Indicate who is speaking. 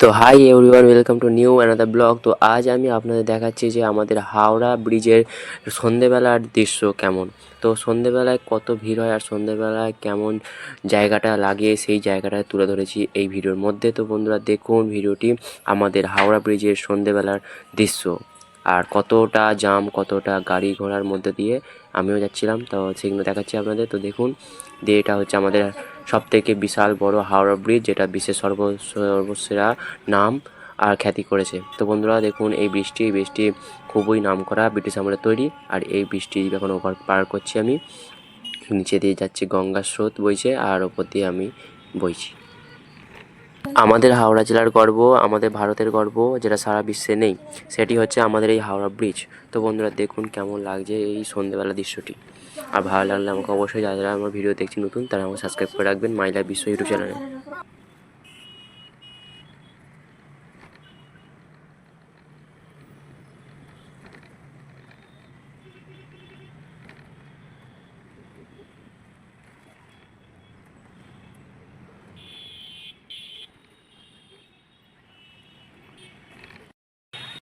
Speaker 1: তো hi everyone welcome to new another blog তো আজ আমি আপনাদের দেখাচ্ছি যে আমাদের হাওড়া ব্রিজের সন্ধেবেলার দৃশ্য কেমন। তো সন্ধেবেলায় কত ভিড় হয় আর সন্ধেবেলায় কেমন জায়গাটা লাগে সেই জায়গাটা তুলে ধরেছি এই ভিডিওর মধ্যে। তো বন্ধুরা, দেখুন ভিডিওটি আমাদের হাওড়া ব্রিজের সন্ধেবেলার দৃশ্য। আর কতটা জাম, কতটা গাড়ি ঘোড়ার মধ্যে দিয়ে আমিও যাচ্ছিলাম। তো সেগুলো দেখাচ্ছি আপনাদের। তো দেখুন, দিয়ে এটা হচ্ছে আমাদের সব থেকে বিশাল বড় হাওড়া ব্রিজ, যেটা বিশ্বের সর্ব, সর্বসেরা নাম আর খ্যাতি করেছে। তো বন্ধুরা, দেখুন, এই বৃষ্টি এই বৃষ্টি খুবই নামকরা ব্রিটিশ আমলের তৈরি, আর এই বৃষ্টি এখন ওভার পার করছি আমি, নিচে দিয়ে যাচ্ছি গঙ্গার স্রোত বইছে, আর ওপর দিয়ে আমি বইছি। আমাদের হাওড়া জেলার গর্ব, আমাদের ভারতের গর্ব যেটা সারা বিশ্বে নেই, সেটি হচ্ছে আমাদের এই হাওড়া ব্রিজ তো বন্ধুরা, দেখুন কেমন লাগছে এই সন্ধ্যেবেলা দৃশ্যটি। আর ভালো লাগলে আমাকে অবশ্যই যারা যারা আমার ভিডিও দেখছি নতুন, তারা আমাকে সাবস্ক্রাইব করে রাখবেন মাইলা বিশ্ব ইউটিউব চ্যানেলে